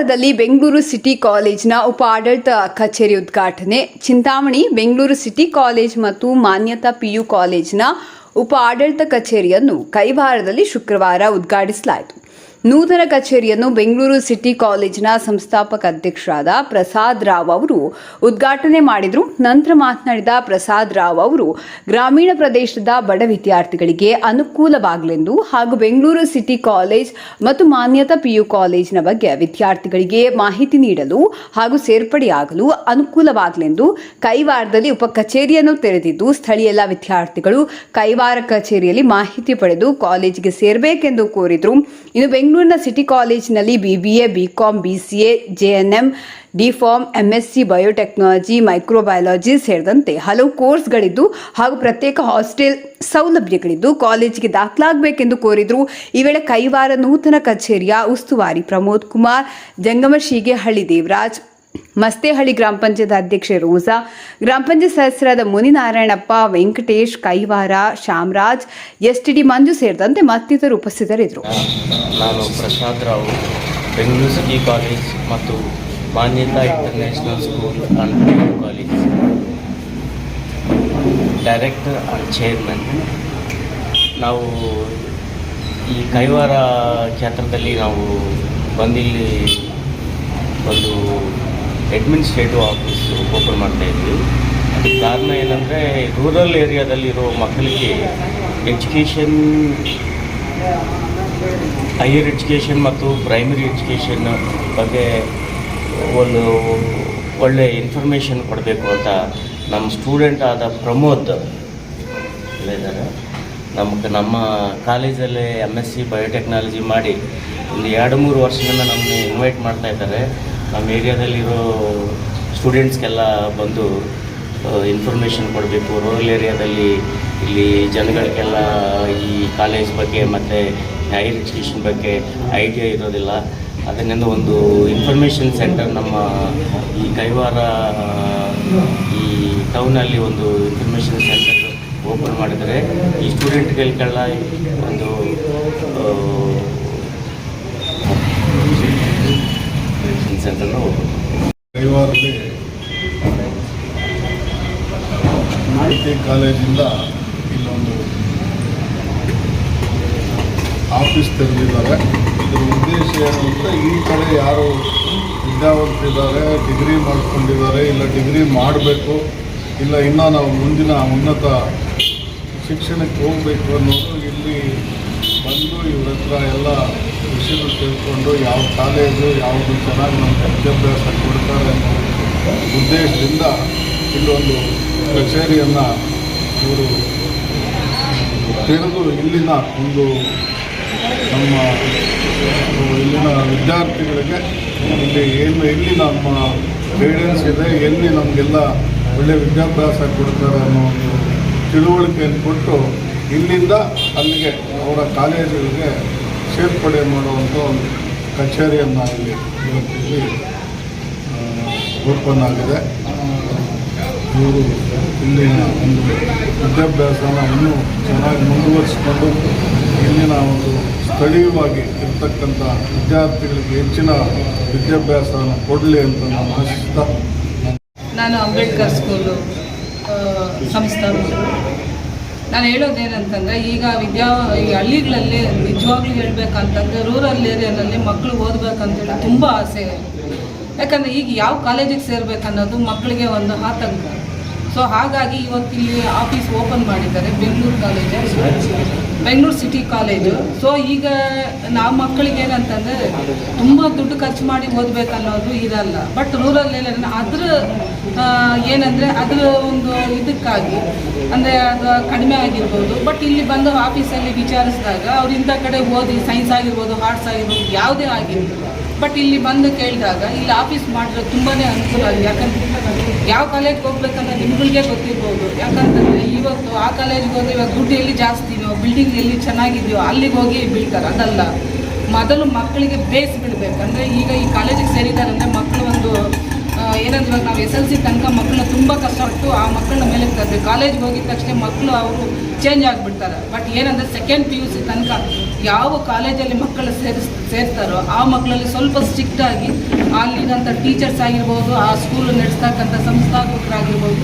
ಕೈವಾರದಲ್ಲಿ Bengaluru city ಕಾಲೇಜಿನ ಉಪ ಆಡಳಿತ ಕಚೇರಿ ಉದ್ಘಾಟನೆ. ಚಿಂತಾಮಣಿ, ಬೆಂಗಳೂರು ಸಿಟಿ ಕಾಲೇಜ್ ಮತ್ತು ಮಾನ್ಯತಾ ಪಿಯು ಕಾಲೇಜಿನ ಉಪ ಆಡಳಿತ ಕಚೇರಿಯನ್ನು ಕೈವಾರದಲ್ಲಿ ಶುಕ್ರವಾರ ಉದ್ಘಾಟಿಸಲಾಯಿತು. ನೂತನ ಕಚೇರಿಯನ್ನು ಬೆಂಗಳೂರು ಸಿಟಿ ಕಾಲೇಜಿನ ಸಂಸ್ಥಾಪಕ ಅಧ್ಯಕ್ಷರಾದ ಪ್ರಸಾದ್ ರಾವ್ ಅವರು ಉದ್ಘಾಟನೆ ಮಾಡಿದರು. ನಂತರ ಮಾತನಾಡಿದ ಪ್ರಸಾದ್ ರಾವ್ ಅವರು, ಗ್ರಾಮೀಣ ಪ್ರದೇಶದ ಬಡ ವಿದ್ಯಾರ್ಥಿಗಳಿಗೆ ಅನುಕೂಲವಾಗಲೆಂದು ಹಾಗೂ ಬೆಂಗಳೂರು ಸಿಟಿ ಕಾಲೇಜ್ ಮತ್ತು ಮಾನ್ಯತಾ ಪಿಯು ಕಾಲೇಜಿನ ಬಗ್ಗೆ ವಿದ್ಯಾರ್ಥಿಗಳಿಗೆ ಮಾಹಿತಿ ನೀಡಲು ಹಾಗೂ ಸೇರ್ಪಡೆಯಾಗಲು ಅನುಕೂಲವಾಗಲೆಂದು ಕೈವಾರದಲ್ಲಿ ಉಪ ಕಚೇರಿಯನ್ನು ತೆರೆದಿದ್ದು, ಸ್ಥಳೀಯ ಎಲ್ಲ ವಿದ್ಯಾರ್ಥಿಗಳು ಕೈವಾರ ಕಚೇರಿಯಲ್ಲಿ ಮಾಹಿತಿ ಪಡೆದು ಕಾಲೇಜಿಗೆ ಸೇರಬೇಕೆಂದು ಕೋರಿದರು. ಇನ್ನು ಬೆಂಗಳೂರಿನ ಸಿಟಿ ಕಾಲೇಜಿನಲ್ಲಿ M D pharm M S C biotechnology microbiology ಸೇರಿದಂತೆ ಹಲವು ಕೋರ್ಸ್ಗಳಿದ್ದು ಹಾಗೂ ಪ್ರತ್ಯೇಕ ಹಾಸ್ಟೆಲ್ ಸೌಲಭ್ಯಗಳಿದ್ದು ಕಾಲೇಜಿಗೆ ದಾಖಲಾಗಬೇಕೆಂದು ಕೋರಿದರು. ಈ ವೇಳೆ ಕೈವಾರ ನೂತನ ಕಚೇರಿಯ ಉಸ್ತುವಾರಿ ಪ್ರಮೋದ್ ಕುಮಾರ್ ಜಂಗಮಶಿಗೆಹಳ್ಳಿ ದೇವರಾಜ್ ಮಸ್ತೇಹಳ್ಳಿ ಗ್ರಾಮ ಪಂಚಾಯತ್ ಅಧ್ಯಕ್ಷೆ ರೋಸಾ ಗ್ರಾಮ ಪಂಚಾಯತ್ ಸದಸ್ಯರಾದ ಮುನಿನಾರಾಯಣಪ್ಪ, ವೆಂಕಟೇಶ್, ಕೈವಾರ ಶಾಮರಾಜ್ ಡಿ ಮಂಜು ಸೇರಿದಂತೆ ಮತ್ತಿತರರು ಉಪಸ್ಥಿತರಿದ್ದರು. ನಾನು ಪ್ರಸಾದ್ ರಾವ್, ಬೆಂಗಳೂರು ಸಿಟಿ ಕಾಲೇಜ್ ಮತ್ತು Manyata international school college. Director and chairman. ನಾವು ಈ ಕೈವಾರ ಕ್ಷೇತ್ರದಲ್ಲಿ ನಾವು ಬಂದಿಲ್ಲಿ ಒಂದು ಅಡ್ಮಿನಿಸ್ಟ್ರೇಟಿವ್ ಆಫೀಸ್ ಓಪನ್ ಮಾಡ್ತಾ ಇದ್ವಿ. ಅದಕ್ಕೆ ಕಾರಣ ಏನಂದರೆ ರೂರಲ್ ಏರಿಯಾದಲ್ಲಿರೋ ಮಕ್ಕಳಿಗೆ ಎಜುಕೇಷನ್ ಹೈಯರ್ ಎಜುಕೇಷನ್ ಮತ್ತು ಪ್ರೈಮರಿ ಎಜುಕೇಷನ್ ಬಗ್ಗೆ ಒಂದು ಒಳ್ಳೆ ಇನ್ಫಾರ್ಮೇಷನ್ ಕೊಡಬೇಕು ಅಂತ ನಮ್ಮ ಸ್ಟೂಡೆಂಟ್ ಆದ ಪ್ರಮೋದ್ ಇದ್ದಾರೆ. ನಮಗೆ ನಮ್ಮ ಕಾಲೇಜಲ್ಲೇ ಎಂ ಎಸ್ ಸಿ ಬಯೋಟೆಕ್ನಾಲಜಿ ಮಾಡಿ ಒಂದು ಎರಡು ಮೂರು ವರ್ಷದಿಂದ ನಮ್ಮನ್ನ ಇನ್ವೈಟ್ ಮಾಡ್ತಾ ಇದ್ದಾರೆ. ನಮ್ಮ ಏರಿಯಾದಲ್ಲಿರೋ ಸ್ಟೂಡೆಂಟ್ಸ್ಗೆಲ್ಲ ಬಂದು ಇನ್ಫಾರ್ಮೇಷನ್ ಕೊಡಬೇಕು. ರೂರಲ್ ಏರಿಯಾದಲ್ಲಿ ಇಲ್ಲಿ ಜನಗಳಿಗೆಲ್ಲ ಈ ಕಾಲೇಜ್ ಬಗ್ಗೆ ಮತ್ತು ಹೈಯರ್ ಎಜುಕೇಷನ್ ಬಗ್ಗೆ ಐಡಿಯಾ ಇರೋದಿಲ್ಲ. ಅದನ್ನೆಂದು ಒಂದು ಇನ್ಫಾರ್ಮೇಷನ್ ಸೆಂಟರ್ ನಮ್ಮ ಈ ಕೈವಾರ ಈ ಟೌನಲ್ಲಿ ಒಂದು ಇನ್ಫಾರ್ಮೇಷನ್ ಸೆಂಟರ್ ಓಪನ್ ಮಾಡಿದರೆ ಈ ಸ್ಟೂಡೆಂಟ್ಗಳಿಗೆಲ್ಲ ಒಂದು ಸೆಂಟರ್ನ ಐ ಕಾಲೇಜಿಂದ ಇಲ್ಲೊಂದು ಆಫೀಸ್ ತೆರೆದಿದ್ದಾರೆ. ಇದರ ಉದ್ದೇಶ ಏನು ಈ ಕಡೆ ಯಾರು ವಿದ್ಯಾವಂತರಿದ್ದಾರೆ ಡಿಗ್ರಿ ಮಾಡ್ಕೊಂಡಿದ್ದಾರೆ ಇಲ್ಲ ಡಿಗ್ರಿ ಮಾಡಬೇಕು, ಇಲ್ಲ ಇನ್ನೂ ನಾವು ಮುಂದಿನ ಉನ್ನತ ಶಿಕ್ಷಣಕ್ಕೆ ಹೋಗಬೇಕು ಅನ್ನೋದು ಇಲ್ಲಿ ಬಂದು ಇವ್ರ ಹತ್ರ ಎಲ್ಲ ವಿಷಯಗಳು ತಿಳ್ಕೊಂಡು ಯಾವ ಕಾಲೇಜು ಯಾವುದು ಚೆನ್ನಾಗಿ ನಮ್ಗೆ ವಿದ್ಯಾಭ್ಯಾಸ ಕೊಡ್ತಾರೆ ಅನ್ನೋ ಉದ್ದೇಶದಿಂದ ಇಲ್ಲೊಂದು ಕಚೇರಿಯನ್ನು ಇವರು ತೆರೆದು ಇಲ್ಲಿನ ಒಂದು ನಮ್ಮ ಇಲ್ಲಿನ ವಿದ್ಯಾರ್ಥಿಗಳಿಗೆ ಇಲ್ಲಿ ಏನು ಎಲ್ಲಿ ನಮ್ಮ ಗೈಡೆನ್ಸ್ ಇದೆ, ಎಲ್ಲಿ ನಮಗೆಲ್ಲ ಒಳ್ಳೆಯ ವಿದ್ಯಾಭ್ಯಾಸ ಕೊಡ್ತಾರೆ ಅನ್ನೋ ಒಂದು ತಿಳುವಳಿಕೆಯನ್ನು ಕೊಟ್ಟು ಇಲ್ಲಿಂದ ಅಲ್ಲಿಗೆ ಅವರ ಕಾಲೇಜುಗಳಿಗೆ ಸೇರ್ಪಡೆ ಮಾಡುವಂಥ ಒಂದು ಕಚೇರಿಯನ್ನು ಇಲ್ಲಿ ಇವತ್ತಿಲ್ಲಿ ಓಪನ್ ಆಗಿದೆ. ಇವರು ಇಲ್ಲಿನ ಒಂದು ವಿದ್ಯಾಭ್ಯಾಸನ ಇನ್ನೂ ಚೆನ್ನಾಗಿ ಮುಂದುವರಿಸಿಕೊಂಡು ಇಲ್ಲಿನ ಒಂದು ಸ್ಥಳೀಯವಾಗಿ ಇರ್ತಕ್ಕಂಥ ವಿದ್ಯಾರ್ಥಿಗಳಿಗೆ ಹೆಚ್ಚಿನ ವಿದ್ಯಾಭ್ಯಾಸವನ್ನು ಕೊಡಲಿ ಅಂತ ನಾನು ಆಶಿಸ್ತಾ ನಾನು ಅಂಬೇಡ್ಕರ್ ಸ್ಕೂಲು ಸಂಸ್ಥಾಪಕರು ನಾನು ಹೇಳೋದೇನಂತಂದರೆ, ಈಗ ವಿದ್ಯಾ, ಈ ಹಳ್ಳಿಗಳಲ್ಲಿ ನಿಜವಾಗ್ಲೂ ಹೇಳ್ಬೇಕಂತಂದ್ರೆ ರೂರಲ್ ಏರಿಯಾದಲ್ಲಿ ಮಕ್ಕಳು ಓದಬೇಕಂತೇಳಿ ತುಂಬ ಆಸೆ. ಯಾಕಂದರೆ ಈಗ ಯಾವ ಕಾಲೇಜಿಗೆ ಸೇರಬೇಕನ್ನೋದು ಮಕ್ಕಳಿಗೆ ಒಂದು ಆತಂಕ. ಸೊ ಹಾಗಾಗಿ ಇವತ್ತಿಲ್ಲಿ ಆಫೀಸ್ ಓಪನ್ ಮಾಡಿದ್ದಾರೆ Bengaluru college Bengaluru city college so ಈಗ ನಾವು ಮಕ್ಕಳಿಗೆ ಏನಂತಂದರೆ ತುಂಬ ದುಡ್ಡು ಖರ್ಚು ಮಾಡಿ ಓದಬೇಕನ್ನೋದು ಇರಲ್ಲ. ಬಟ್ ರೂರಲ್ ಏನಂದ್ರೆ ಅದ್ರ ಏನಂದ್ರೆ ಅದರ ಒಂದು ಇದಕ್ಕಾಗಿ, ಅಂದರೆ ಅದು ಕಡಿಮೆ ಆಗಿರ್ಬೋದು. ಬಟ್ ಇಲ್ಲಿ ಬಂದು ಆಫೀಸಲ್ಲಿ ವಿಚಾರಿಸಿದಾಗ ಅವ್ರು ಇಂಥ ಕಡೆ ಓದಿ ಸೈನ್ಸ್ ಆಗಿರ್ಬೋದು ಆರ್ಟ್ಸ್ ಆಗಿರ್ಬೋದು, ಯಾವುದೇ ಆಗಿರ್ಬೋದು ಬಟ್ ಇಲ್ಲಿ ಬಂದು ಕೇಳಿದಾಗ, ಇಲ್ಲಿ ಆಫೀಸ್ ಮಾಡಿದ್ರೆ ತುಂಬಾ ಅನುಕೂಲ ಆಗಿದೆ. ಯಾಕಂದ್ರೆ ಯಾವ ಕಾಲೇಜ್ಗೆ ಹೋಗ್ಬೇಕಂದ್ರೆ ನಿಮ್ಗಳಿಗೆ ಗೊತ್ತಿರ್ಬೋದು. ಯಾಕಂತಂದರೆ ಇವತ್ತು ಆ ಕಾಲೇಜ್ಗೆ ಹೋದ್ರೆ ಇವಾಗ ದುಡ್ಡು ಎಲ್ಲಿ ಜಾಸ್ತಿನೋ ಬಿಲ್ಡಿಂಗ್ ಎಲ್ಲಿ ಚೆನ್ನಾಗಿದೆಯೋ, ಅಲ್ಲಿಗೆ ಹೋಗಿ ಬೀಳ್ತಾರೆ ಅದಲ್ಲ. ಮೊದಲು ಮಕ್ಕಳಿಗೆ ಬೇಸ್ ಬಿಡಬೇಕು. ಅಂದರೆ ಈಗ ಈ ಕಾಲೇಜಿಗೆ ಸೇರಿದ್ದಾರೆ ಅಂದರೆ ಮಕ್ಕಳು ಒಂದು ಏನಂದ್ರೆ ನಾವು ಎಸ್ ಎಲ್ ಸಿ ತನಕ ಮಕ್ಕಳನ್ನ ತುಂಬ ಕಷ್ಟಪಟ್ಟು ಆ ಮಕ್ಕಳನ್ನ ಮೇಲೆ ತರಬೇಕು. ಕಾಲೇಜ್ಗೆ ಹೋಗಿದ ತಕ್ಷಣ ಮಕ್ಕಳು ಅವರು ಚೇಂಜ್ ಆಗಿಬಿಡ್ತಾರೆ. ಬಟ್ ಏನಂದರೆ ಸೆಕೆಂಡ್ ಪಿ ಯು ಸಿ ತನಕ ಯಾವ ಕಾಲೇಜಲ್ಲಿ ಮಕ್ಕಳು ಸೇರಿಸ್, ಸೇರ್ತಾರೋ ಆ ಮಕ್ಕಳಲ್ಲಿ ಸ್ವಲ್ಪ ಸ್ಟ್ರಿಕ್ಟ್ ಆಗಿ ಟೀಚರ್ಸ್ ಆಗಿರ್ಬೋದು, ಆ ಸ್ಕೂಲ್ ನಡೆಸ್ತಕ್ಕಂಥ ಸಂಸ್ಥಾಪಕರಾಗಿರ್ಬೋದು,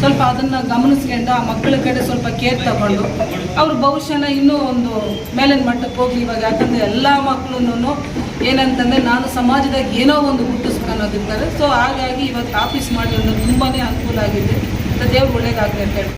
ಸ್ವಲ್ಪ ಅದನ್ನು ಗಮನಿಸ್ಕೊಂಡು ಆ ಮಕ್ಕಳ ಕಡೆ ಸ್ವಲ್ಪ ಕೇರ್ ತಗೊಂಡು ಅವ್ರ ಭವಿಷ್ಯನ ಇನ್ನೂ ಒಂದು ಮೇಲಿನ ಮಟ್ಟಕ್ಕೆ ಹೋಗಿ ಇವಾಗ ಯಾಕಂದರೆ ಎಲ್ಲ ಮಕ್ಕಳು ಏನಂತಂದರೆ ನಾನು ಸಮಾಜದಾಗ ಏನೋ ಒಂದು ಹುಟ್ಟಿಸ್ಬೇಕು ಅನ್ನೋದಿರ್ತಾರೆ ಸೊ ಹಾಗಾಗಿ ಇವತ್ತು ಆಫೀಸ್ ಮಾಡೋದ್ರಿಂದ ತುಂಬಾ ಅನುಕೂಲ ಆಗಿದೆ. ದೇವ್ರು ಒಳ್ಳೇದಾಗಲಿ ಅಂತ